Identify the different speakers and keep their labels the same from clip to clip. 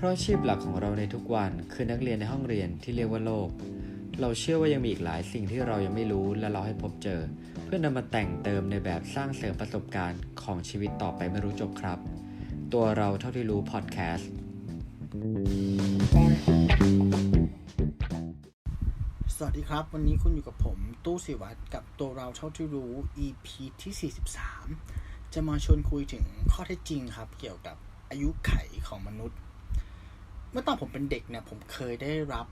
Speaker 1: เพราะอาชีพหลักของเราในทุกวันคือนักเรียนในห้องเรียนที่เรียกว่าโลก เราเชื่อว่ายังมีอีกหลายสิ่งที่เรายังไม่รู้และเราให้พบเจอ เพื่อนำมาแต่งเติมในแบบสร้างเสริมประสบการณ์ของชีวิตต่อไปไม่รู้จบครับ ตัวเราเท่าที่รู้พอดแคสต์
Speaker 2: สวัสดีครับ วันนี้คุณอยู่กับผมตู้สิวัตรกับตัวเราเท่าที่รู้ EP ที่ 43 จะมาชวนคุยถึงข้อเท็จจริงครับ เกี่ยวกับอายุไขของมนุษย์ มื่อตอนผมเป็นเด็กเนี่ยผมเคยได้รับ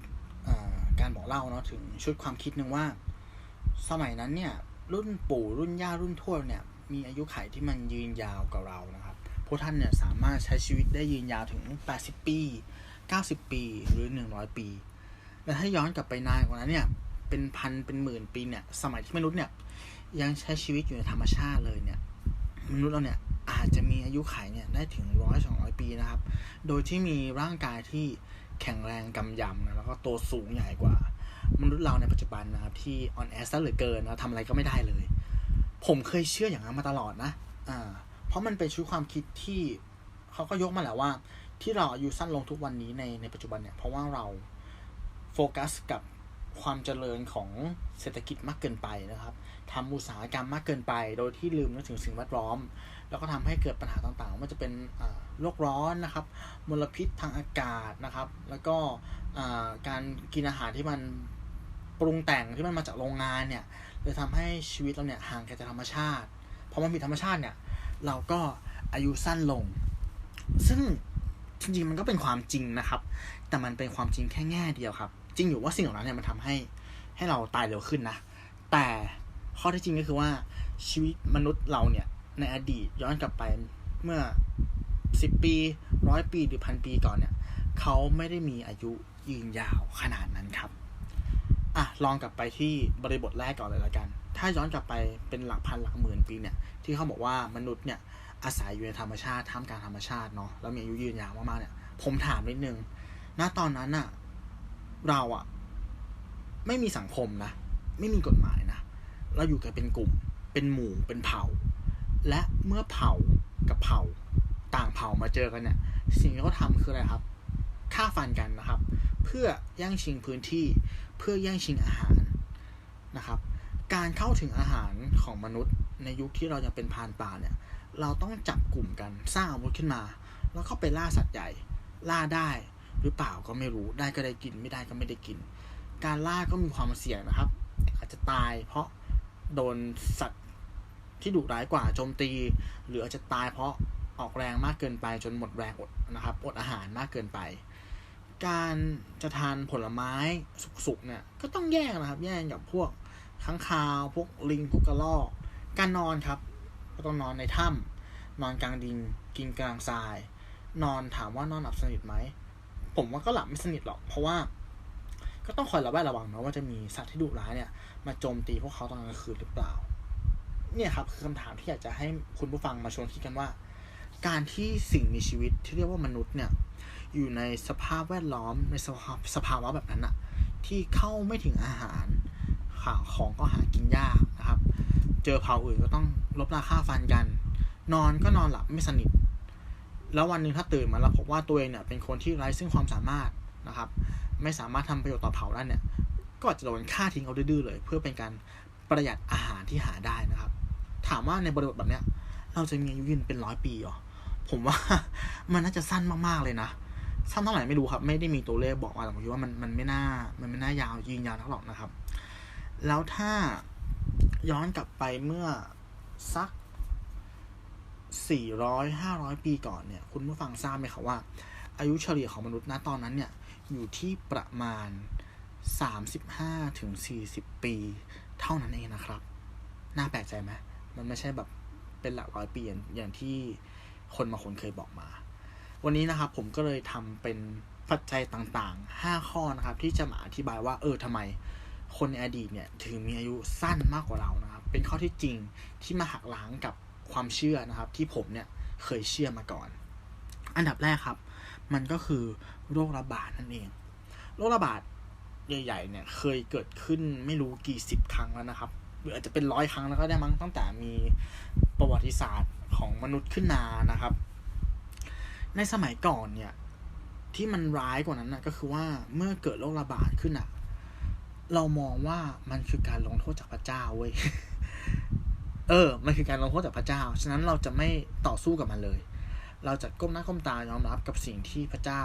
Speaker 2: การบอกเล่าเนาะถึงชุดความคิดหนึ่งว่า สมัยนั้นเนี่ยรุ่นปู่รุ่นย่ารุ่นทวดเนี่ยมีอายุไขที่มันยืนยาวกว่าเรานะครับพวกท่านเนี่ยสามารถใช้ชีวิตได้ยืนยาวถึง 80 ปี 90 ปีหรือ 100 ปี และถ้าย้อนกลับไปนานกว่านั้นเนี่ยเป็นพันเป็นหมื่นปีเนี่ยสมัยที่มนุษย์เนี่ยยังใช้ชีวิตอยู่ในธรรมชาติเลยเนี่ย มนุษย์เราเนี่ยอาจจะมีอายุขัยเนี่ยได้ถึงร้อยสองร้อยปีนะครับ โดยที่มีร่างกายที่แข็งแรงกำยำนะแล้วก็โตวสูงใหญ่กว่า มนุษย์เราในปัจจุบันนะครับ ที่อ่อนแอซะเหลือเกินนะทำอะไรก็ไม่ได้เลย ผมเคยเชื่ออย่างนั้นมาตลอดนะอ่าเพราะมันเป็นชุดความคิดที่เขาก็ยกมาแหละว่า ที่เราอายุสั้นลงทุกวันนี้ในในปัจจุบันเนี่ยเพราะว่าเราโฟกัสกับความเจริญของเศรษฐกิจมากเกินไปนะครับ ทำอุตสาหกรรมมากเกินไป โดยที่ลืมนึกถึงสิ่งแวดล้อม แล้วก็ทำให้เกิดปัญหาต่างๆไม่ว่าจะเป็นโลกร้อนนะครับ มลพิษทางอากาศนะครับ แล้วก็การกินอาหารที่มันปรุงแต่งที่มันมาจากโรงงานเนี่ยเลยทำให้ชีวิตเราเนี่ยห่างไกลจากธรรมชาติพอมันผิดธรรมชาติเนี่ยเราก็อายุสั้นลง ซึ่งจริงๆมันก็เป็นความจริงนะครับ แต่มันเป็นความจริงแค่แง่เดียวครับ จริงอยู่ว่าสิ่งเหล่านั้นเนี่ยมันทำให้ให้เราตายเร็วขึ้นนะ แต่ ข้อที่จริงก็คือว่าชีวิตมนุษย์เราเนี่ยในอดีตย้อนกลับไปเมื่อสิบปีร้อยปีหรือพันปีก่อนเนี่ยเขาไม่ได้มีอายุยืนยาวขนาดนั้นครับอะลองกลับไปที่บริบทแรกก่อนเลยละกัน ถ้าย้อนกลับไปเป็นหลักพันหลักหมื่นปีเนี่ยที่เขาบอกว่ามนุษย์เนี่ยอาศัยอยู่ในธรรมชาติท่ามกลางธรรมชาติเนาะแล้วมีอายุยืนยาวมากๆเนี่ยผมถามนิดนึงณตอนนั้นอะเราอะไม่มีสังคมนะ ไม่มีกฎหมายนะ เราอยู่กันเป็นกลุ่ม เป็นหมู่ เป็นเผ่า และเมื่อเผ่ากับเผ่าต่างเผ่ามาเจอกันเนี่ย สิ่งที่เขาทำคืออะไรครับ ฆ่าฟันกันนะครับ เพื่อแย่งชิงพื้นที่ เพื่อแย่งชิงอาหารนะครับ การเข้าถึงอาหารของมนุษย์ ในยุคที่เรายังเป็นพานป่าเนี่ย เราต้องจับกลุ่มกัน สร้างอาวุธขึ้นมา แล้วเข้าไปล่าสัตว์ใหญ่ ล่าได้หรือเปล่าก็ไม่รู้ ได้ก็ได้กิน ไม่ได้ก็ไม่ได้กิน การล่าก็มีความเสี่ยงนะครับ อาจจะตายเพราะ โดนสัตว์ที่ดุร้ายกว่าโจมตี หรืออาจจะตายเพราะออกแรงมากเกินไปจนหมดแรงอดนะครับอดอาหารมากเกินไป การจะทานผลไม้สุกๆเนี่ยก็ต้องแยกนะครับ แยกกับพวกค้างคาวพวกลิงพวกกระรอกการนอนครับ ก็ต้องนอนในถ้ำนอนกลางดินกินกลางทราย นอนถามว่านอนหลับสนิทไหมผมว่าก็หลับไม่สนิทหรอกเพราะว่า ก็ต้องคอยระแวดระวังนะว่าจะมีสัตว์ที่ดุร้ายเนี่ย มาโจมตีพวกเขาตอนกลางคืนหรือเปล่า เนี่ยครับคือคำถามที่อยากจะให้คุณผู้ฟังมาชวนคิดกันว่า การที่สิ่งมีชีวิตที่เรียกว่ามนุษย์เนี่ย อยู่ในสภาพแวดล้อมในสภาพสภาวะแบบนั้นอะที่เข้าไม่ถึงอาหารข่าวของก็หากินยากนะครับ เจอเผ่าอื่นก็ต้องลบราค่าฟันกัน นอนก็นอนหลับไม่สนิท แล้ววันหนึ่งถ้าตื่นมาแล้วพบว่าตัวเองเนี่ยเป็นคนที่ไร้ซึ่งความสามารถนะครับ ไม่สามารถทำประโยชน์ต่อเผ่าได้เนี่ย ก็อาจจะโดนฆ่าทิ้งเอาดื้อเลย เพื่อเป็นการประหยัดอาหารที่หาได้นะครับ ถามว่าในบริบทแบบเนี้ย เราจะมีอายุยืนเป็นร้อยปีหรอ ผมว่ามันน่าจะสั้นมากๆเลยนะ สั้นเท่าไหร่ไม่รู้ครับ ไม่ได้มีตัวเลขบอกมาแต่ผมคิดว่ามันมันไม่น่า มันไม่น่ายาวยืนยาวนักหรอกนะครับ แล้วถ้าย้อนกลับไปเมื่อสักสี่ร้อยห้าร้อยปีก่อนเนี่ย คุณผู้ฟังทราบไหมครับว่า อายุเฉลี่ยของมนุษย์ณตอนนั้นเนี่ยอยู่ที่ประมาณ สามสิบห้าถึงสี่สิบปี เท่านั้นเองนะครับ น่าแปลกใจไหมมันไม่ใช่แบบเป็นหลักร้อยปีอย่างอย่างที่คนบางคนเคยบอกมา วันนี้นะครับผมก็เลยทำเป็นปัจจัยต่างๆ 5 ข้อนะครับ ที่จะมาอธิบายว่าเออทำไมคนในอดีตเนี่ยถึงมีอายุสั้นมากกว่าเรานะครับ เป็นข้อที่จริงที่มาหักล้างกับความเชื่อนะครับ ที่ผมเนี่ยเคยเชื่อมาก่อน อันดับแรกครับ มันก็คือโรคระบาดนั่นเอง โรคระบาด ใหญ่ๆเนี่ยเคยเกิดขึ้นไม่รู้กี่สิบครั้งแล้วนะครับ หรืออาจจะเป็นร้อยครั้งแล้วก็ได้มั้งตั้งแต่มีประวัติศาสตร์ของมนุษย์ขึ้นมานะครับ ในสมัยก่อนเนี่ยที่มันร้ายกว่านั้นนะก็คือว่าเมื่อเกิดโรคระบาดขึ้นอะเรามองว่ามันคือการลงโทษจากพระเจ้าเว้ยเออ มันคือการลงโทษจากพระเจ้า ฉะนั้นเราจะไม่ต่อสู้กับมันเลย เราจะก้มหน้าก้มตายอมรับกับสิ่งที่พระเจ้า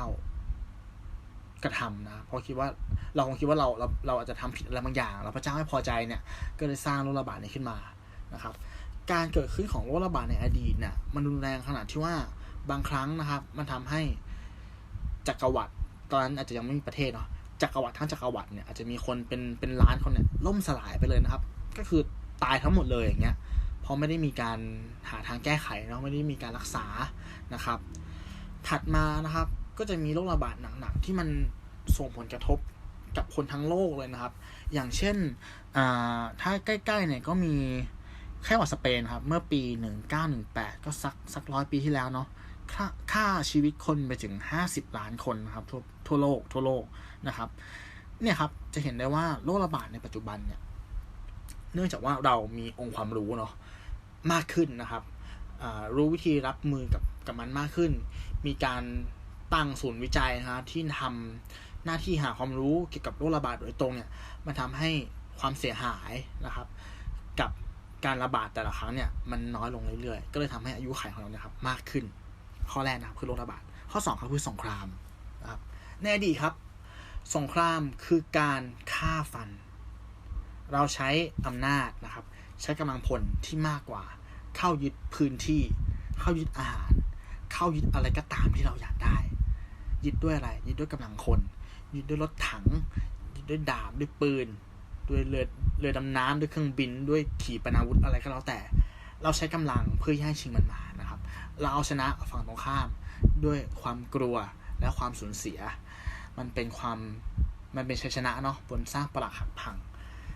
Speaker 2: กระทำนะ เพราะคิดว่าเราคงคิดว่าเราเราเราอาจจะทำผิดอะไรบางอย่างแล้วพระเจ้าไม่พอใจเนี่ย ก็เลยสร้างโรคระบาดนี้ขึ้นมานะครับ การเกิดขึ้นของโรคระบาดในอดีตเนี่ยมันรุนแรงขนาดที่ว่าบางครั้งนะครับ มันทำให้จักรวรรดิตอนนั้นอาจจะยังไม่มีประเทศเนาะจักรวรรดิทั้งจักรวรรดิเนี่ยอาจจะมีคนเป็นเป็นล้านคนเนี่ยล่มสลายไปเลยนะครับ ก็คือตายทั้งหมดเลยอย่างเงี้ยเพราะไม่ได้มีการหาทางแก้ไขเนาะไม่ได้มีการรักษานะครับ ถัดมานะครับ ก็จะมีโรคระบาดหนักๆที่มันส่งผลกระทบกับคนทั้งโลกเลยนะครับ อย่างเช่น ถ้าใกล้ๆเนี่ยก็มีแค่หวัดสเปนครับ เมื่อปี 1918 ก็สักสักร้อยปีที่แล้วเนาะค่าค่าชีวิตคนไปถึง 50 ล้านคนนะครับทั่วทั่วโลกทั่วโลกนะครับ เนี่ยครับจะเห็นได้ว่าโรคระบาดในปัจจุบันเนี่ย เนื่องจากว่าเรามีองค์ความรู้เนาะมากขึ้นนะครับ รู้วิธีรับมือกับกับมันมากขึ้น มีการ ตั้งศูนย์วิจัยนะครับที่ทำหน้าที่หาความรู้เกี่ยวกับโรคระบาดโดยตรงเนี่ยมันทำให้ความเสียหายนะครับ กับการระบาดแต่ละครั้งเนี่ยมันน้อยลงเรื่อยๆ ก็เลยทำให้อายุขัยของเราเนี่ยครับมากขึ้น ข้อแรกนะครับคือโรคระบาด ข้อ2ครับคือสงครามนะครับในอดีตครับ สงครามคือการฆ่าฟัน เราใช้อำนาจนะครับ ใช้กำลังพลที่มากกว่า เข้ายึดพื้นที่ เข้ายึดอาหาร เข้ายึดอะไรก็ตามที่เราอยากได้ ยึดด้วยอะไร ยึดด้วยกำลังคน ยึดด้วยรถถัง ยึดด้วยดาบ ด้วยปืน ด้วยเรือ เรือดำน้ำด้วยเครื่องบิน ด้วยขีปนาวุธอะไรก็แล้วแต่ เราใช้กำลังเพื่อแย่งชิงมันมานะครับ เราเอาชนะฝั่งตรงข้าม ด้วยความกลัวและความสูญเสีย มันเป็นความ มันเป็นชัยชนะเนาะบนสร้างปรักหักพัง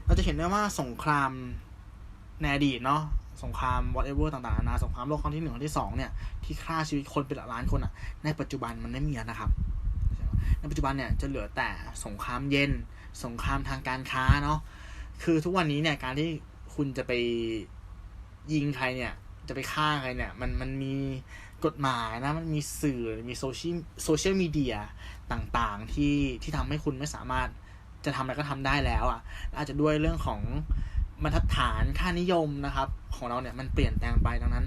Speaker 2: เราจะเห็นได้ว่าสงครามในอดีตเนาะ สงคราม whatever ต่างๆนานาสงครามโลกครั้งที่หนึ่งครั้งที่สองเนี่ยที่ฆ่าชีวิตคนเป็นล้านคนอะ่ะ ในปัจจุบันมันไม่มีแล้วนะครับ ในปัจจุบันเนี่ยจะเหลือแต่สงครามเย็น สงครามทางการค้าเนาะคือทุกวันนี้เนี่ยการที่คุณจะไปยิงใครเนี่ย จะไปฆ่าใครเนี่ย มันมันมีกฎหมายนะ มันมีสื่อมีโซเชียลโซเชียลมีเดียต่างๆ ที่ที่ทำให้คุณไม่สามารถจะทำอะไรก็ทำได้แล้วอะ่ะอาจจะด้วยเรื่องของ บรรทัดฐานค่านิยมนะครับ ของเราเนี่ยมันเปลี่ยนแปลงไปดังนั้น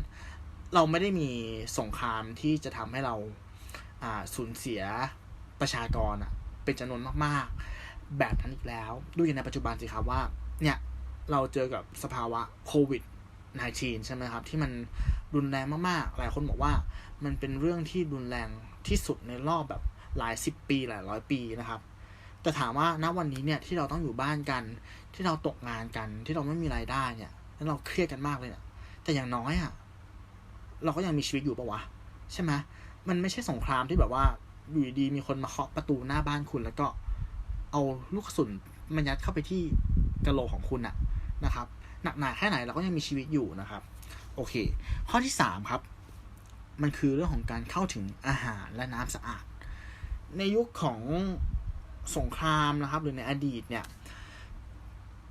Speaker 2: เราไม่ได้มีสงครามที่จะทำให้เราอ่าสูญเสียประชากรอะเป็นจำนวนมากๆ แบบนั้นอีกแล้วดูอย่างในปัจจุบันสิครับว่าเนี่ยเราเจอกับสภาวะโควิด -19 ใช่ไหมครับ ที่มันรุนแรงมากๆ หลายคนบอกว่ามันเป็นเรื่องที่รุนแรงที่สุดในรอบแบบหลายสิบปีหลายร้อยปีนะครับ แต่ถามว่าณวันนี้เนี่ยที่เราต้องอยู่บ้านกัน ที่เราตกงานกัน ที่เราไม่มีรายได้เนี่ย แล้วเราเครียดกันมากเลยเนี่ยแต่อย่างน้อยอะ่ะเราก็ยังมีชีวิตอยู่ปะวะใช่ไหมมันไม่ใช่สงครามที่แบบว่าอยู่ดีมีคนมาเคาะประตูหน้าบ้านคุณ แล้วก็เอาลูกกระสุนมันยัดเข้าไปที่กระโหลกของคุณอะนะครับหนักหนาแค่ไหนเราก็ยังมีชีวิตอยู่นะครับ โอเค ข้อที่สามครับ มันคือเรื่องของการเข้าถึงอาหารและน้ำสะอาด ในยุคของ สงครามนะครับ หรือในอดีตเนี่ย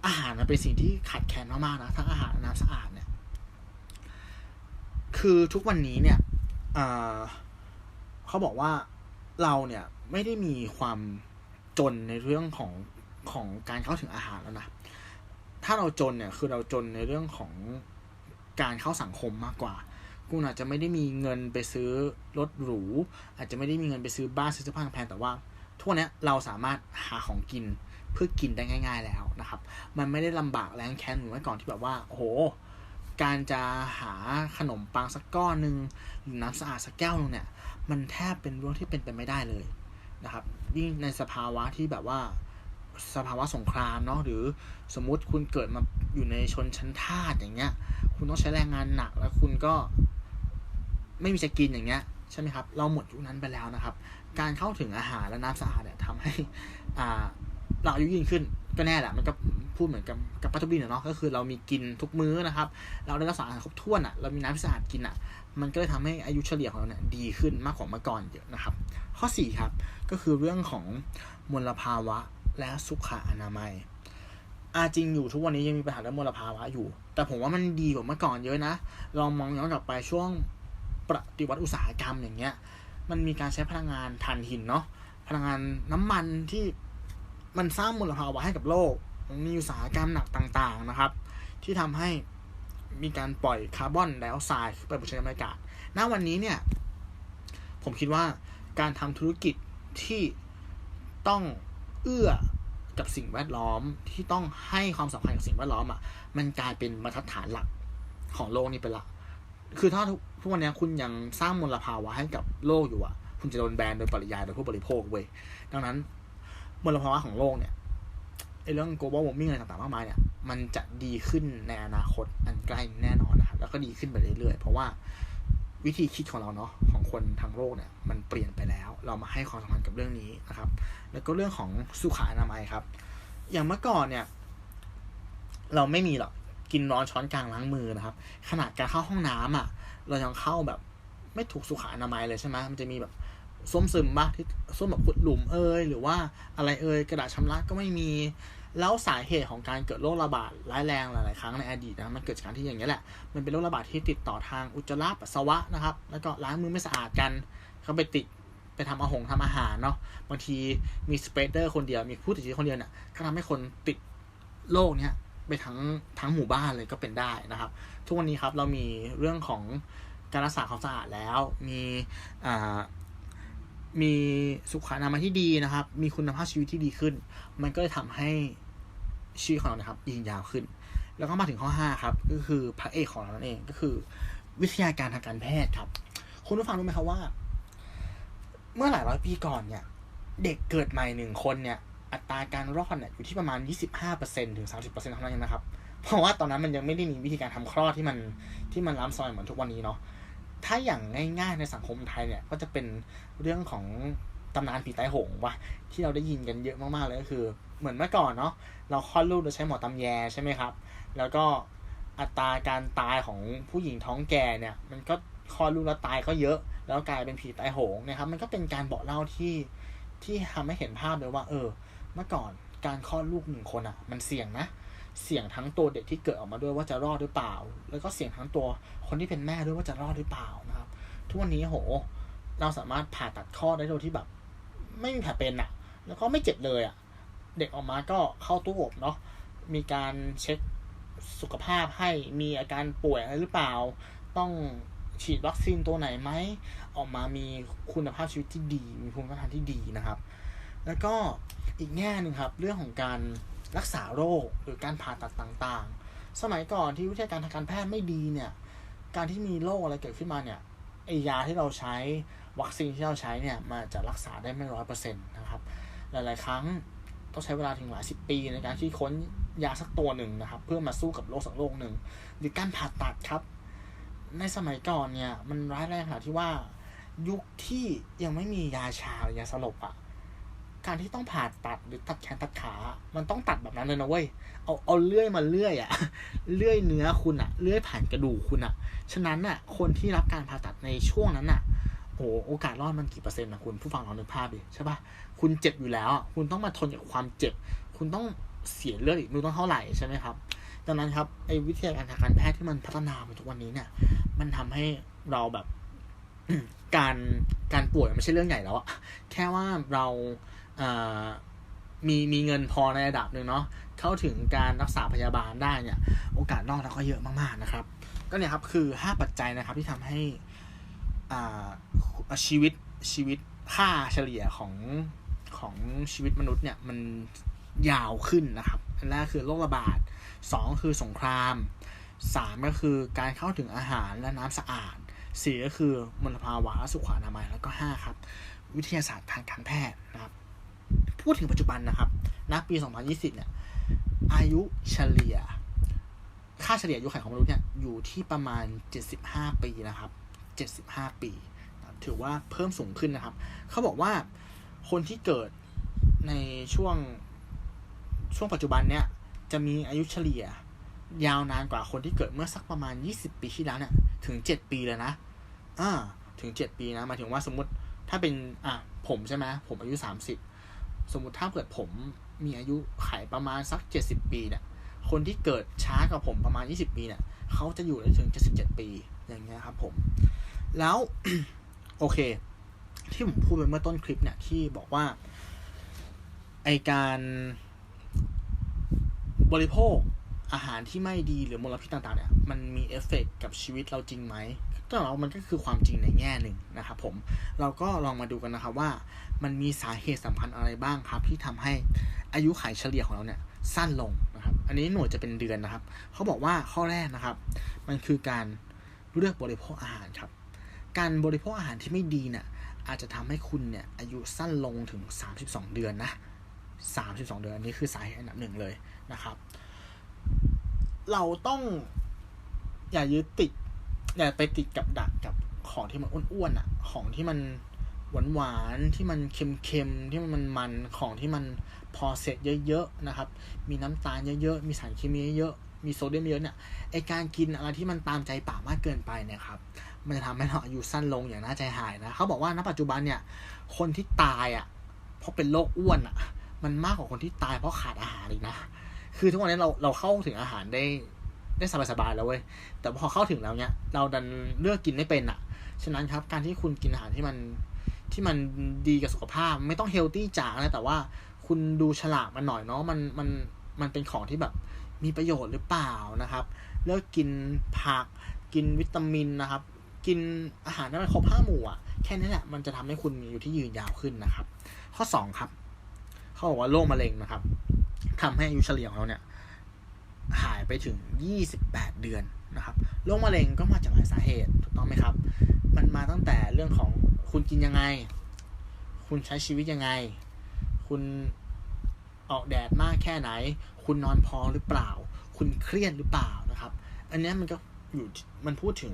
Speaker 2: อาหารมันเป็นสิ่งที่ขาดแคลนมากๆนะทั้งอาหารน้ำสะอาดเนี่ย คือทุกวันนี้เนี่ยเขาบอกว่าเราเนี่ยไม่ได้มีความจนในเรื่องของของการเข้าถึงอาหารแล้วนะ ถ้าเราจนเนี่ยคือเราจนในเรื่องของการเข้าสังคมมากกว่า คุณอาจจะไม่ได้มีเงินไปซื้อรถหรู อาจจะไม่ได้มีเงินไปซื้อบ้านซื้อเสื้อผ้าแพงแต่ว่า ทุกนี้เราสามารถหาของกินเพื่อกินได้ง่าย ๆแล้วนะครับ มันไม่ได้ลำบากแรงแค้นเหมือนเมื่อก่อนที่แบบว่าโอ้โหการจะหาขนมปังสักก้อนหนึ่งหรือน้ำสะอาดสักแก้วนึงเนี่ย มันแทบเป็นเรื่องที่เป็นไปไม่ได้เลยนะครับยิ่งในสภาวะที่แบบว่าสภาวะสงครามเนาะหรือสมมุติคุณเกิดมาอยู่ในชนชั้นทาสอย่างเงี้ย คุณต้องใช้แรงงานหนักแล้วคุณก็ไม่มีจะกินอย่างเงี้ย ใช่ไหมครับ เราหมดยุคนั้นไปแล้วนะครับ การเข้าถึงอาหารและน้ำสะอาดเนี่ยทำให้อ่าเราอายุยืนขึ้นก็แน่แหละมันก็พูดเหมือนกับกับปัตตุบินเนาะก็คือเรามีกินทุกมื้อนะครับ เราได้รับสารอาหารครบถ้วนอะเรามีน้ำสะอาดกินอะ มันก็เลยทำให้อายุเฉลี่ยของเราเนี่ยดีขึ้นมากกว่าเมื่อก่อนเยอะนะครับ ข้อ4ครับก็คือเรื่องของมลภาวะและสุขอนามัยอาจริงอยู่ทุกวันนี้ยังมีปัญหาเรื่องมลภาวะอยู่ แต่ผมว่ามันดีกว่าเมื่อก่อนเยอะนะลองมองย้อนกลับไปช่วง ปฏิวัติอุตสาหกรรมอย่างเงี้ย มันมีการใช้พลังงานถ่านหินเนาะพลังงานน้ำมันที่มันสร้างมลภาวะให้กับโลก มีอุตสาหกรรมหนักต่างๆนะครับ ที่ทำให้มีการปล่อยคาร์บอนไดออกไซด์ไปบนชั้นบรรยากาศณวันนี้เนี่ย ผมคิดว่าการทำธุรกิจที่ต้องเอื้อกับสิ่งแวดล้อมที่ต้องให้ความสำคัญกับสิ่งแวดล้อมอะ มันกลายเป็นมาตรฐานหลักของโลกนี้ไปละ คือถ้าทุกวันนี้คุณยังสร้างมลภาวะให้กับโลกอยู่อะ คุณจะโดนแบนโดยปริยายโดยผู้บริโภคเว้ยดังนั้นมลภาวะของโลกเนี่ยไอเรื่อง global warming อะไรต่างๆ มากมายเนี่ย มันจะดีขึ้นในอนาคตอันใกล้แน่นอนนะครับ แล้วก็ดีขึ้นไปเรื่อยๆ เพราะว่าวิธีคิดของเราเนาะของคนทั้งโลกเนี่ย มันเปลี่ยนไปแล้ว เรามาให้ความสำคัญกับเรื่องนี้นะครับ แล้วก็เรื่องของสุขอนามัยครับ อย่างเมื่อก่อนเนี่ย เราไม่มีหรอก กินร้อนช้อนกลางล้างมือนะครับ ขนาดการเข้าห้องน้ำอะ เรายังเข้าแบบไม่ถูกสุขอนามัยเลยใช่ไหมมันจะมีแบบส้มซึมบ้าที่ส้มแบบขุดหลุมเอยหรือว่าอะไรเอยกระดาษชำระก็ไม่มี แล้วสาเหตุของการเกิดโรคระบาดร้ายแรงหลายๆครั้งในอดีตนะมันเกิดจากการที่อย่างนี้แหละ มันเป็นโรคระบาดที่ติดต่อทางอุจจาระปัสสาวะนะครับ แล้วก็ล้างมือไม่สะอาดกันเขาไปติดไปทำอาหงทำอาหารเนาะบางทีมีสเปรดเดอร์คนเดียวมีผู้ติดเชื้อคนเดียวเนี่ยก็ทำให้คนติดโรคเนี้ย ไปทั้งทั้งหมู่บ้านเลยก็เป็นได้นะครับ ทุกวันนี้ครับเรามีเรื่องของการรักษาความสะอาดแล้ว มีมีสุขอนามัยที่ดีนะครับ มีคุณภาพชีวิตที่ดีขึ้น มันก็เลยทำให้ชีวิตของเรานะครับยืนยาวขึ้น แล้วก็มาถึงข้อ 5 ครับ ก็คือพระเอกของเรานั่นเองก็คือ วิทยาการทางการแพทย์ครับ คุณผู้ฟังรู้ไหมครับว่า เมื่อหลายร้อยปีก่อนเนี่ย เด็กเกิดใหม่หนึ่งคนเนี่ย อัตราการรอดเนี่ยอยู่ที่ประมาณ 25%ถึง 30%เท่านั้นนะครับ เพราะว่าตอนนั้นมันยังไม่ได้มีวิธีการทำคลอดที่มันที่มันล้ำซอยเหมือนทุกวันนี้เนาะ ถ้าอย่างง่ายๆในสังคมไทยเนี่ยก็จะเป็นเรื่องของตำนานผีตายโหงวะที่เราได้ยินกันเยอะมากๆเลยก็คือ เหมือนเมื่อก่อนเนาะเราคลอดลูกโดยใช้หมอตำแยใช่ไหมครับ แล้วก็อัตราการตายของผู้หญิงท้องแก่เนี่ย มันก็คลอดลูกแล้วตายก็เยอะ แล้วกลายเป็นผีตายโหงนะครับ มันก็เป็นการบอกเล่าที่ที่ทำให้เห็นภาพเลยว่า เออ เมื่อก่อนการคลอดลูกหนึ่งคนอะ่ะ มันเสี่ยงนะ เสี่ยงทั้งตัวเด็กที่เกิดออกมาด้วยว่าจะรอดหรือเปล่า แล้วก็เสี่ยงทั้งตัวคนที่เป็นแม่ด้วยว่าจะรอดหรือเปล่านะครับ ทุกวันนี้โห เราสามารถผ่าตัดคลอดได้โดยที่แบบ ไม่มีแผลเป็นอะ่ะ แล้วก็ไม่เจ็บเลยอะ่ะ เด็กออกมาก็เข้าตู้อบเนาะ มีการเช็คสุขภาพให้มีอาการป่วยอะไรหรือเปล่า ต้องฉีดวัคซีนตัวไหนไหม ออกมามีคุณภาพชีวิตที่ดี มีภูมิต้านทานที่ดีนะครับ แล้วก็ อีกแง่หนึ่งครับ เรื่องของการรักษาโรคหรือการผ่าตัดต่างๆ สมัยก่อนที่วิทยาการทางการแพทย์ไม่ดีเนี่ย การที่มีโรคอะไรเกิดขึ้นมาเนี่ยไอยาที่เราใช้วัคซีนที่เราใช้เนี่ยมันจะรักษาได้ไม่ร้อยเปอร์เซ็นต์นะครับ หลายๆ ครั้งต้องใช้เวลาถึงหลายสิบปีในการที่ค้นยาสักตัวหนึ่งนะครับ เพื่อมาสู้กับโรคสักโรคหนึ่งหรือการผ่าตัดครับ ในสมัยก่อนเนี่ยมันร้ายแรงขนาดที่ว่ายุคที่ยังไม่มียาชาหรือยาสลบอะ การที่ต้องผ่าตัดหรือตัดแขนตัดขา มันต้องตัดแบบนั้นเลยนะเว้ย เอาเอาเลื่อยมาเลื่อยอะเลื่อยเนื้อคุณอะเลื่อยผ่านกระดูกคุณอะฉะนั้นอะคนที่รับการผ่าตัดในช่วงนั้นอะโหโอกาสรอดมันกี่เปอร์เซ็นต์นะคุณผู้ฟังลองนึกภาพดิใช่ปะคุณเจ็บอยู่แล้ว คุณต้องมาทนกับความเจ็บ คุณต้องเสียเลือดอีกไม่รู้ต้องเท่าไหร่ใช่ไหมครับ ดังนั้นครับไอ้วิทยาการทางการแพทย์ที่มันพัฒนามาทุกวันนี้เนี่ย มันทำให้เราแบบการการป่วยไม่ใช่เรื่องใหญ่แล้วอะแค่ว่าเรา มีมีเงินพอในระดับหนึ่งเนาะเข้าถึงการรักษาพยาบาลได้เนี่ย โอกาสรอดเราก็เยอะมากๆนะครับ ก็เนี่ยครับคือห้าปัจจัยนะครับที่ทำให้อ่าชีวิตชีวิตค่าเฉลี่ยของของชีวิตมนุษย์เนี่ยมันยาวขึ้นนะครับ อันแรกคือโรคระบาดสองคือสงครามสามก็คือการเข้าถึงอาหารและน้ำสะอาดสี่ก็คือมลภาวะสุขอนามัยแล้วก็ห้าครับ วิทยาศาสตร์ทางการแพทย์นะครับ พูดถึงปัจจุบันนะครับณปี 2020 เนี่ย อายุเฉลี่ย ค่าเฉลี่ยอายุขัยของมนุษย์เนี่ย อยู่ที่ประมาณ 75 ปีนะครับ 75 ปี ถือว่าเพิ่มสูงขึ้นนะครับ เขาบอกว่าคนที่เกิดในช่วงช่วงปัจจุบันเนี่ย จะมีอายุเฉลี่ยยาวนานกว่าคนที่เกิดเมื่อสักประมาณ 20 ปีที่แล้วเนี่ย ถึง 7 ปีเลยนะ อ่า ถึง 7 ปีนะ หมายถึงว่าสมมติถ้าเป็น อะ ผมใช่ไหมผมอายุ 30 สมมติถ้าเกิดผมมีอายุไขประมาณสัก70ปีเนี่ย คนที่เกิดช้ากว่าผมประมาณ20ปีเนี่ยเขาจะอยู่ได้ถึง77ปีอย่างเงี้ยครับผม แล้วโอเค ที่ผมพูดไปเมื่อต้นคลิปเนี่ยที่บอกว่าไอการบริโภคอาหารที่ไม่ดีหรือมลพิษต่างๆเนี่ยมันมีเอฟเฟกกับชีวิตเราจริงไหม ก็เรามันก็คือความจริงในแง่หนึ่งนะครับผมเราก็ลองมาดูกันนะครับว่า มันมีสาเหตุสำคัญอะไรบ้างครับ ที่ทำให้อายุขัยเฉลี่ยของเราเนี่ยสั้นลงนะครับ อันนี้หน่วยจะเป็นเดือนนะครับ เขาบอกว่าข้อแรกนะครับ มันคือการเลือกบริโภคอาหารครับ การบริโภคอาหารที่ไม่ดีเนี่ยอาจจะทำให้คุณเนี่ยอายุสั้นลงถึง 32 เดือนนะ 32 เดือนอันนี้คือสาเหตุอันดับหนึ่งเลยนะครับ เราต้องอย่ายึดติด อย่าไปติดกับดักกับของที่มันอ้วนๆอะ ของที่มันหวานหวานๆที่มันเค็มๆที่มันมันของที่มันพอเสร็จเยอะๆนะครับ มีน้ำตาลเยอะๆมีสารเคมีเยอะมีโซเดียมเยอะเนี่ยไอการกินอะไรที่มันตามใจปากมากเกินไปเนี่ยครับมันจะทำให้เราอายุสั้นลงอย่างน่าใจหายนะเขาบอกว่าณปัจจุบันเนี่ยคนที่ตายอะเพราะเป็นโรคอ้วนอะ มันมากกว่าคนที่ตายเพราะขาดอาหารอีกนะ คือทุกวันนี้เราเราเข้าถึงอาหารได้ ได้สบายๆแล้วเว้ย แต่พอเข้าถึงแล้วเนี่ยเราดันเลือกกินไม่เป็นอะ ฉะนั้นครับ การที่คุณกินอาหารที่มันที่มันดีกับสุขภาพ ไม่ต้องเฮลตี้จ๋านะแต่ว่าคุณดูฉลากมันหน่อยเนาะ มันมันมันเป็นของที่แบบมีประโยชน์หรือเปล่านะครับ เลือกกินผัก กินวิตามินนะครับ กินอาหารที่มันครบห้าหมู่อะ แค่นี้แหละ มันจะทำให้คุณมีอายุที่ยืนยาวขึ้นนะครับ ข้อสองครับ เขาบอกว่าโรคมะเร็งนะครับทำให้อายุเฉลี่ยของเราเนี่ย ไปถึง 28 เดือนนะครับโรคมะเร็งก็มาจากหลายสาเหตุถูกต้องไหมครับ มันมาตั้งแต่เรื่องของคุณกินยังไง คุณใช้ชีวิตยังไง คุณออกแดดมากแค่ไหน คุณนอนพอหรือเปล่า คุณเครียดหรือเปล่านะครับ อันนี้มันก็อยู่มันพูดถึง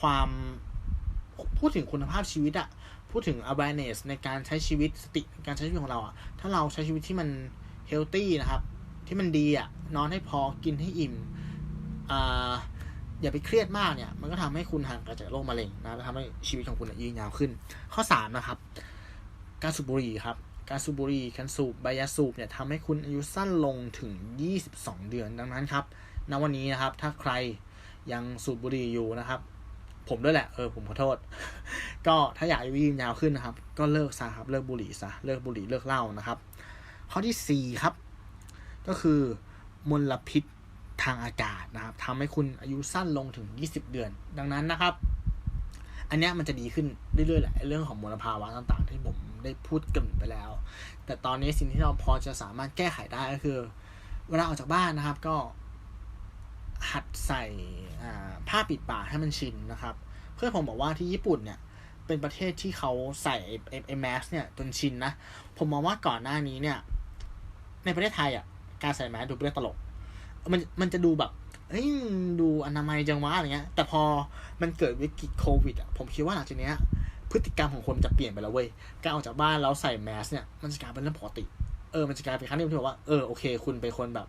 Speaker 2: ความพูดถึงคุณภาพชีวิตอะพูดถึง awareness ในการใช้ชีวิตสติการใช้ชีวิตของเราอะถ้าเราใช้ชีวิตที่มัน healthy นะครับ ที่มันดีอะ นอนให้พอกินให้อิ่มอ่าอย่าไปเครียดมากเนี่ย มันก็ทำให้คุณห่างไกลจากโรคมะเร็งนะแล้วทำให้ชีวิตของคุณยืนยาวขึ้น ข้อสามนะครับ การสูบบุหรี่ครับ การสูบบุหรี่การสูบใบยาสูบเนี่ยทำให้คุณอายุสั้นลงถึง 22 เดือนดังนั้นครับณวันนี้นะครับ ถ้าใครยังสูบบุหรี่อยู่นะครับ ผมด้วยแหละเออผมขอโทษ ก็ถ้าอยากอายุยืนยาวขึ้นนะครับ ก็เลิกซะครับเลิกบุหรี่ซะเลิกบุหรี่เลิกเหล้านะครับ ข้อที่สี่ครับ ก็คือ มลพิษทางอากาศนะครับทำให้คุณอายุสั้นลงถึง 20 เดือน ดังนั้นนะครับ อันนี้มันจะดีขึ้นเรื่อยๆแหละเรื่องของมลภาวะต่างๆ ที่ผมได้พูดกรินไปแล้ว แต่ตอนนี้สิ่งที่เราพอจะสามารถแก้ไขได้ก็คือ เวลาออกจากบ้านนะครับก็ หัดใส่ผ้าปิดปากให้มันชินนะครับ เพื่อนผมบอกว่าที่ญี่ปุ่นเนี่ยเป็นประเทศที่เขาใส่ไอ้ไอ้แมสเนี่ยจนชินนะ ผมมองว่าก่อนหน้านี้เนี่ย ในประเทศไทยอะ การใส่แมสดูเป็นเรื่องตลก มันมันจะดูแบบเฮ้ยดูอนามัยจังวะอะไรเงี้ย แต่พอมันเกิดวิกฤตโควิดอะผมคิดว่าหลังจากเนี้ยพฤติกรรมของคนจะเปลี่ยนไปแล้วเว้ย การออกจากบ้านแล้วใส่แมสเนี่ยมันจะกลายเป็นเรื่องปกติ เออ มันจะกลายเป็นครั้งที่ผมบอกว่า เออ โอเค คุณเป็นคนแบบ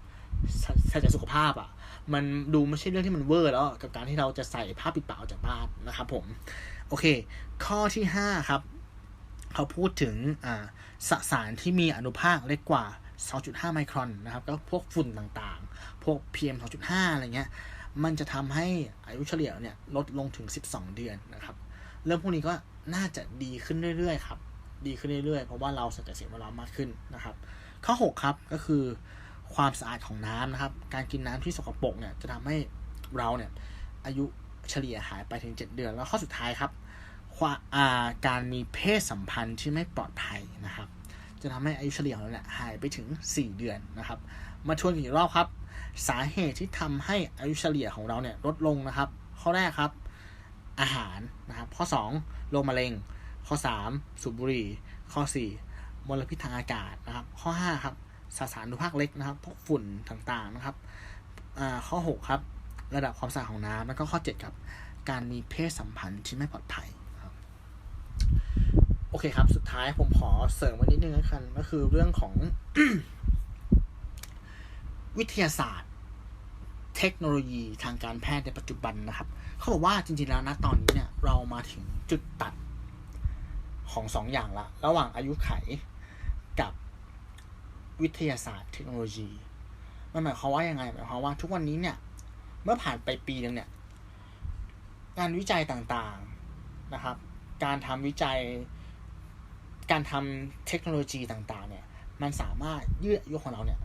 Speaker 2: ใส่ใจสุขภาพอะ มันดูไม่ใช่เรื่องที่มันเวอร์แล้วกับการที่เราจะใส่ผ้าปิดปากออกจากบ้านนะครับผม โอเค ข้อที่ห้าครับ เขาพูดถึงอ่าสสารที่มีอนุภาคเล็กกว่า 2.5 ไมครอนนะครับก็พวกฝุ่นต่างๆ พวก PM 2.5 อะไรเงี้ย มันจะทำให้อายุเฉลี่ยเนี่ยลดลงถึง 12 เดือนนะครับ เรื่องพวกนี้ก็น่าจะดีขึ้นเรื่อยๆครับ ดีขึ้นเรื่อยๆ เพราะว่าเราใส่ใจสิ่งแวดล้อมมากขึ้นนะครับ ข้อ 6 ครับก็คือความสะอาดของน้ำนะครับ การกินน้ำที่สกปรกเนี่ยจะทำให้เราเนี่ยอายุเฉลี่ยหายไปถึง 7 เดือน แล้วข้อสุดท้ายครับาการมีเพศสัมพันธ์ที่ไม่ปลอดภัยนะครับ จะทำให้อายุเฉลี่ยของเราเนี่ยหายไปถึง 4 เดือนนะครับ มาทวนอีกรอบครับ สาเหตุที่ทำให้อายุเฉลี่ยของเราเนี่ยลดลงนะครับ ข้อแรกครับ อาหารนะครับ ข้อ2โรคมะเร็ง ข้อ 3 สูบบุหรี่ ข้อ 4 มลพิษทางอากาศนะครับ ข้อ 5 ครับสสารอนุภาคเล็กนะครับ พวกฝุ่นต่างๆนะครับ ข้อ 6 ครับ ระดับความสะอาดของน้ำแล้วก็ข้อ 7 ครับ การมีเพศสัมพันธ์ที่ไม่ปลอดภัย โอเคครับ สุดท้ายผมขอเสริมวันนิดนึงแล้วกันก็คือเรื่องของวิทยาศาสตร์ เทคโนโลยีทางการแพทย์ในปัจจุบันนะครับ เขาบอกว่าจริงๆแล้วนะตอนนี้เนี่ย เรามาถึงจุดตัดของสองอย่างละ ระหว่างอายุไขกับวิทยาศาสตร์เทคโนโลยี มันหมายความว่ายังไงหมายความว่าทุกวันนี้เนี่ย เมื่อผ่านไปปีนึงเนี่ย งานวิจัยต่างๆนะครับ การทำวิจัย การทำเทคโนโลยีต่างๆ เนี่ย มันสามารถยืดอายุของเราเนี่ย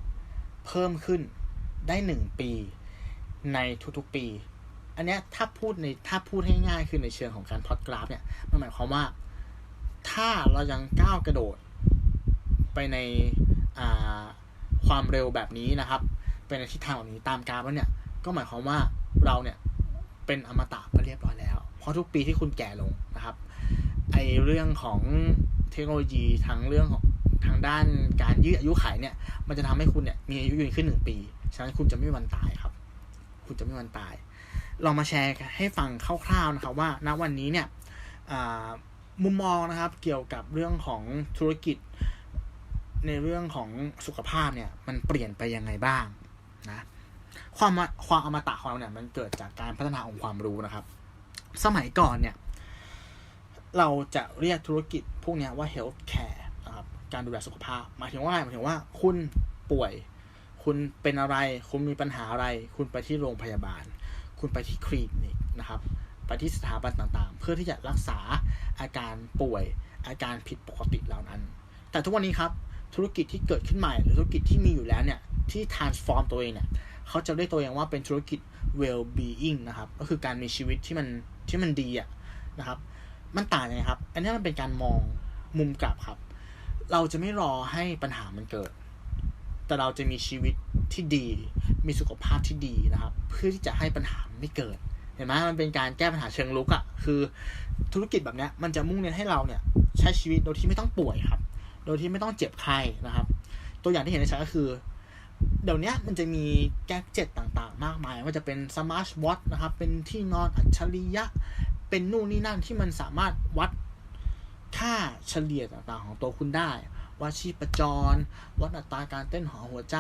Speaker 2: เพิ่มขึ้นได้หนึ่งปีในทุกๆปี อันเนี้ยถ้าพูดในถ้าพูดให้ง่ายคือในเชิงของการพอดกราฟเนี่ย มันหมายความว่า ถ้าเรายังก้าวกระโดดไปในความเร็วแบบนี้นะครับ เป็นทิศทางแบบนี้ตามกราฟแล้วเนี่ย ก็หมายความว่าเราเนี่ยเป็นอมตะไปเรียบร้อยแล้ว เพราะทุกปีที่คุณแก่ลงนะครับ ไอเรื่องของ เทคโนโลยีทั้งเรื่องของทางด้านการยืดอายุขัยเนี่ย มันจะทำให้คุณเนี่ยมีอายุยืนขึ้นหนึ่งปี ฉะนั้นคุณจะไม่มีวันตายครับ คุณจะไม่มีวันตาย ลองมาแชร์ให้ฟังคร่าวๆนะครับว่าณวันนี้เนี่ยมุมมองนะครับเกี่ยวกับเรื่องของธุรกิจ ในเรื่องของสุขภาพเนี่ยมันเปลี่ยนไปยังไงบ้างนะความความอมตะของเราเนี่ยมันเกิดจากการพัฒนาองค์ความรู้นะครับ สมัยก่อนเนี่ย เราจะเรียกธุรกิจพวกนี้ว่า health care นะครับการดูแลสุขภาพ หมายถึงว่าหมายถึงว่าคุณป่วย คุณเป็นอะไร คุณมีปัญหาอะไร คุณไปที่โรงพยาบาล คุณไปที่คลินิกนะครับไปที่สถาบันต่างๆ เพื่อที่จะรักษาอาการป่วย อาการผิดปกติเหล่านั้น แต่ทุกวันนี้ครับธุรกิจที่เกิดขึ้นใหม่ หรือธุรกิจที่มีอยู่แล้วเนี่ยที่ transform ตัวเองเนี่ยเขาจะเรียกตัวเองว่าเป็นธุรกิจ well being นะครับ ก็คือการมีชีวิตที่มันที่มันดีอะนะครับ มันต่างไงครับ อันนี้มันเป็นการมองมุมกลับครับ เราจะไม่รอให้ปัญหามันเกิด แต่เราจะมีชีวิตที่ดี มีสุขภาพที่ดีนะครับ เพื่อที่จะให้ปัญหาไม่เกิด เห็นไหมมันเป็นการแก้ปัญหาเชิงลุกอะ่ะ คือธุรกิจแบบนี้มันจะมุ่งเน้นให้เราเนี่ย ใช้ชีวิตโดยที่ไม่ต้องป่วยครับ โดยที่ไม่ต้องเจ็บไข้นะครับ ตัวอย่างที่เห็นในชัดก็คือเดี๋ยวนี้มันจะมีแก๊กเจ็ตต่างๆ มากมายว่าจะเป็นสมาร์ทวอทนะครับ เป็นที่นอนอัจฉริยะ เป็นนู่นนี่นั่นที่มันสามารถวัดค่าเฉลี่ยต่างๆของตัวคุณได้ วัดชีพจร วัดอัตราการเต้นของหัวใจ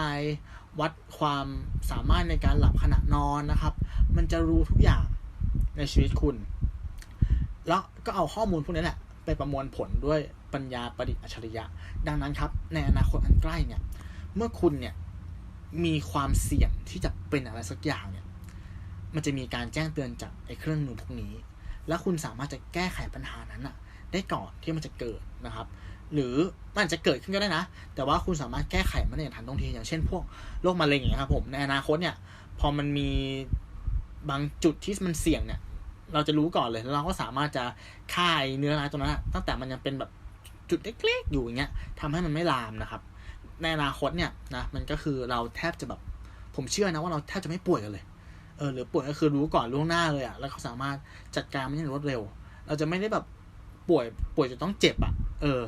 Speaker 2: วัดความสามารถในการหลับขณะนอนนะครับ มันจะรู้ทุกอย่างในชีวิตคุณ แล้วก็เอาข้อมูลพวกนี้แหละไปประมวลผลด้วยปัญญาประดิษฐ์อัจฉริยะ ดังนั้นครับ ในอนาคตอันใกล้เนี่ย เมื่อคุณเนี่ยมีความเสี่ยงที่จะเป็นอะไรสักอย่างเนี่ย มันจะมีการแจ้งเตือนจากไอ้เครื่องมือพวกนี้ แล้วคุณสามารถจะแก้ไขปัญหานั้นอะได้ก่อนที่มันจะเกิดนะครับ หรือมันจะเกิดขึ้นก็ได้นะ แต่ว่าคุณสามารถแก้ไขมันในทันท่วงทีอย่างเช่นพวกโรคมะเร็งอย่างนี้ครับผมในอนาคตเนี่ย พอมันมีบางจุดที่มันเสี่ยงเนี่ย เราจะรู้ก่อนเลยแล้วเราก็สามารถจะฆ่าเนื้อร้ายตัวนั้นตั้งแต่มันยังเป็นแบบจุดเล็กๆอยู่อย่างเงี้ยทำให้มันไม่ลามนะครับ ในอนาคตเนี่ยนะมันก็คือเราแทบจะแบบผมเชื่อนะว่าเราแทบจะไม่ป่วยกันเลย เออหรือป่วยก็คือรู้ก่อนล่วงหน้าเลยอะแล้วเขาสามารถจัดการมันได้รวดเร็ว เราจะไม่ได้แบบป่วยป่วยจะต้องเจ็บอะเออ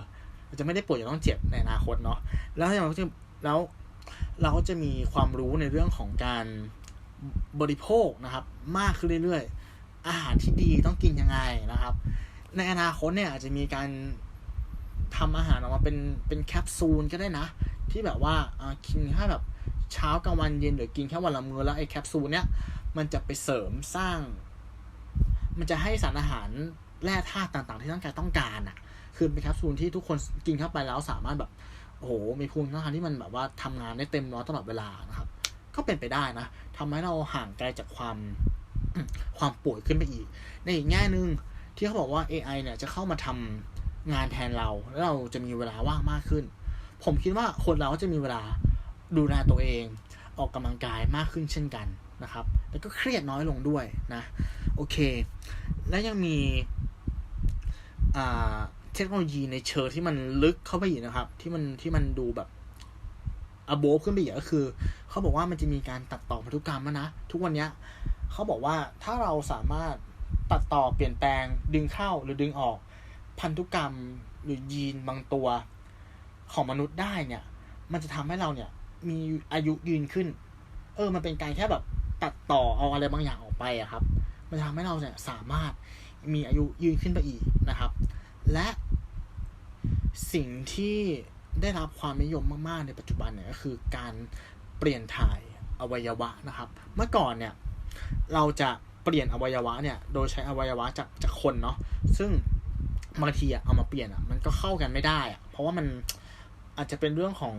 Speaker 2: เราจะไม่ได้ป่วยจะต้องเจ็บในอนาคตเนาะแล้วเราจะแล้วเราก็จะมีความรู้ในเรื่องของการบริโภคนะครับ มากขึ้นเรื่อยๆ อาหารที่ดีต้องกินยังไงนะครับ ในอนาคตเนี่ยอาจจะมีการ ทำอาหารออกมาเป็นเป็นแคปซูลก็ได้นะ ที่แบบว่ากินแค่แบบเช้ากลางวันเย็นหรือกินแค่วันละมื้อแล้วไอ้แคปซูลเนี้ยมันจะไปเสริมสร้าง มันจะให้สารอาหารแร่ธาตุต่างๆ ที่ร่างกายต้องการอะ คือเป็นแคปซูลที่ทุกคนกินเข้าไปแล้วสามารถแบบโอ้โหมีภูมิต้านทานที่มันแบบว่าทำงานได้เต็มร้อยตลอดเวลานะครับ ก็เป็นไปได้นะทำให้เราห่างไกลจากความความป่วยขึ้นไปอีก ในอีกแง่หนึ่งที่เขาบอกว่า AI เนี่ยจะเข้ามาทำ งานแทนเรา แล้วเราจะมีเวลาว่างมากขึ้น ผมคิดว่าคนเราก็จะมีเวลาดูแลตัวเอง ออกกำลังกายมากขึ้นเช่นกันนะครับ แล้วก็เครียดน้อยลงด้วยนะ โอเค และยังมีเทคโนโลยีในเชิงที่มันลึกเข้าไปอีกนะครับ ที่มันที่มันดูแบบอโบขึ้นไปอีกก็คือ เขาบอกว่ามันจะมีการตัดต่อพันธุกรรมนะ ทุกวันนี้เขาบอกว่าถ้าเราสามารถตัดต่อเปลี่ยนแปลงดึงเข้าหรือดึงออก พันธุกรรมหรือยีนบางตัวของมนุษย์ได้เนี่ย มันจะทำให้เราเนี่ย มีอายุยืนขึ้น เออ มันเป็นการแค่แบบตัดต่อเอาอะไรบางอย่างออกไปอะครับ มันจะทำให้เราเนี่ยสามารถมีอายุยืนขึ้นไปอีกนะครับ และสิ่งที่ได้รับความนิยมมากๆในปัจจุบันเนี่ยก็คือการเปลี่ยนถ่ายอวัยวะนะครับ เมื่อก่อนเนี่ยเราจะเปลี่ยนอวัยวะเนี่ย โดยใช้อวัยวะจากจากคนเนาะ ซึ่ง บางทีอะเอามาเปลี่ยนอะมันก็เข้ากันไม่ได้อะเพราะว่ามันอาจจะเป็นเรื่องของ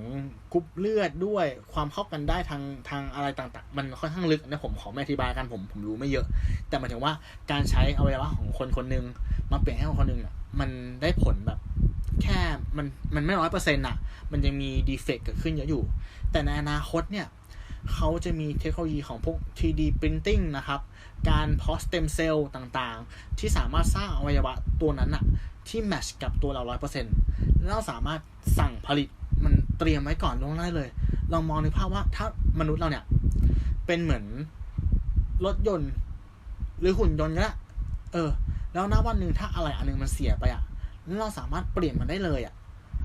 Speaker 2: กรุ๊ปเลือดด้วยความเข้ากันได้ทางทางอะไรต่าง ๆ มันค่อนข้างลึกนะผมขอไม่อธิบายกันผมผมรู้ไม่เยอะ แต่หมายถึงว่าการใช้อวัยวะของคนคนหนึ่งมาเปลี่ยนให้คนคนหนึ่งอะมันได้ผลแบบแค่มันมันไม่ร้อยเปอร์เซ็นต์อะมันยังมีดีเฟกต์เกิดขึ้นเยอะอยู่ แต่ในอนาคตเนี่ย เขาจะมีเทคโนโลยีของพวก 3D printing นะครับ การเพาะสเต็มเซลล์ต่างๆ ที่สามารถสร้างอวัยวะตัวนั้นอะที่แมชกับตัวเราร้อยเปอร์เซ็นต์เราสามารถสั่งผลิตมันเตรียมไว้ก่อนล่วงหน้าเลยลองมองในภาพว่าถ้ามนุษย์เราเนี่ย เป็นเหมือนรถยนต์ หรือหุ่นยนต์ก็ได้เออ แล้วณวันหนึ่งถ้าอะไรอันหนึงมันเสียไปอะเราสามารถเปลี่ยนมันได้เลยอะ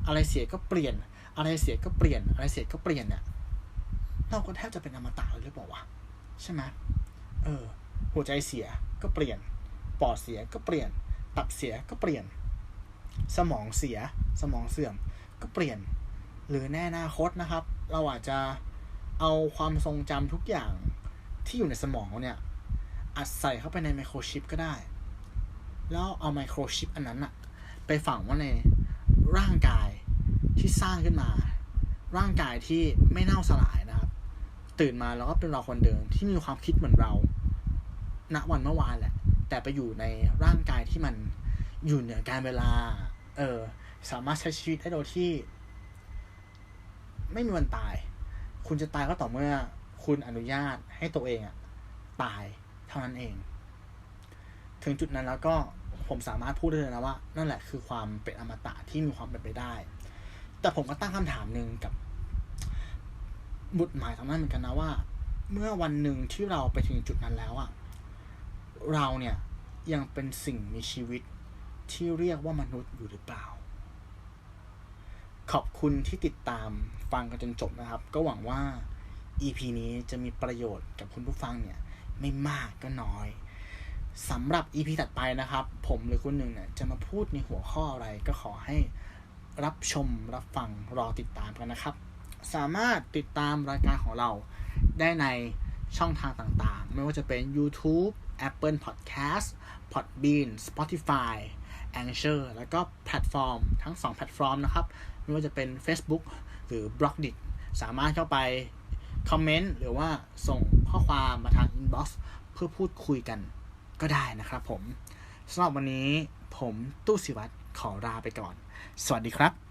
Speaker 2: อะไรเสียก็เปลี่ยน อะไรเสียก็เปลี่ยน อะไรเสียก็เปลี่ยนเนี่ย เราก็แทบจะเป็นอมตะเลยหรือเปล่าวะใช่ไหมเออ หัวใจเสียก็เปลี่ยน ปอดเสียก็เปลี่ยน ตับเสียก็เปลี่ยน สมองเสีย สมองเสื่อมก็เปลี่ยน หรือในอนาคตนะครับ เราอาจจะเอาความทรงจำทุกอย่างที่อยู่ในสมองเนี่ย อัดใส่เข้าไปในไมโครชิปก็ได้ แล้วเอาไมโครชิปอันนั้นอะไปฝังไว่าในร่างกายที่สร้างขึ้นมา ร่างกายที่ไม่เน่าสลายนะ ตื่นมาแล้วก็เป็นเราคนเดิมที่มีความคิดเหมือนเรา ณวันเมื่อวานแหละ แต่ไปอยู่ในร่างกายที่มันอยู่เหนือการเวลา เออ สามารถใช้ชีวิตได้โดยที่ ไม่มีวันตาย คุณจะตายก็ต่อเมื่อ คุณอนุญาตให้ตัวเองอะตายเท่านั้นเอง ถึงจุดนั้นแล้วก็ผมสามารถพูดได้เลยนะว่า นั่นแหละคือความเป็นอมตะที่มีความเป็นไปได้ แต่ผมก็ตั้งคำถามหนึ่งกับ บุตรหมายตรงนั้นเหมือนกันนะว่า เมื่อวันหนึ่งที่เราไปถึงจุดนั้นแล้วอะเราเนี่ยยังเป็นสิ่งมีชีวิตที่เรียกว่ามนุษย์อยู่หรือเปล่า ขอบคุณที่ติดตามฟังกันจนจบนะครับ ก็หวังว่า EP นี้จะมีประโยชน์กับคุณผู้ฟังเนี่ย ไม่มากก็น้อยสำหรับ EP ถัดไปนะครับ ผมหรือคุณหนึ่งเนี่ยจะมาพูดในหัวข้ออะไรก็ขอให้รับชมรับฟังรอติดตามกันนะครับ สามารถติดตามรายการของเราได้ในช่องทางต่างๆ ไม่ว่าจะเป็น YouTube Apple Podcast Podbean Spotify Anchor แล้วก็แพลตฟอร์มทั้ง 2 แพลตฟอร์มนะครับ ไม่ว่าจะเป็น Facebook หรือ b l o g d i t สามารถเข้าไปคอมเมนต์หรือว่าส่งข้อความมาทาง Inbox เพื่อพูดคุยกันก็ได้นะครับผมสำหรับวันนี้ผมตู้สิวัตรขอลาไปก่อน สวัสดีครับ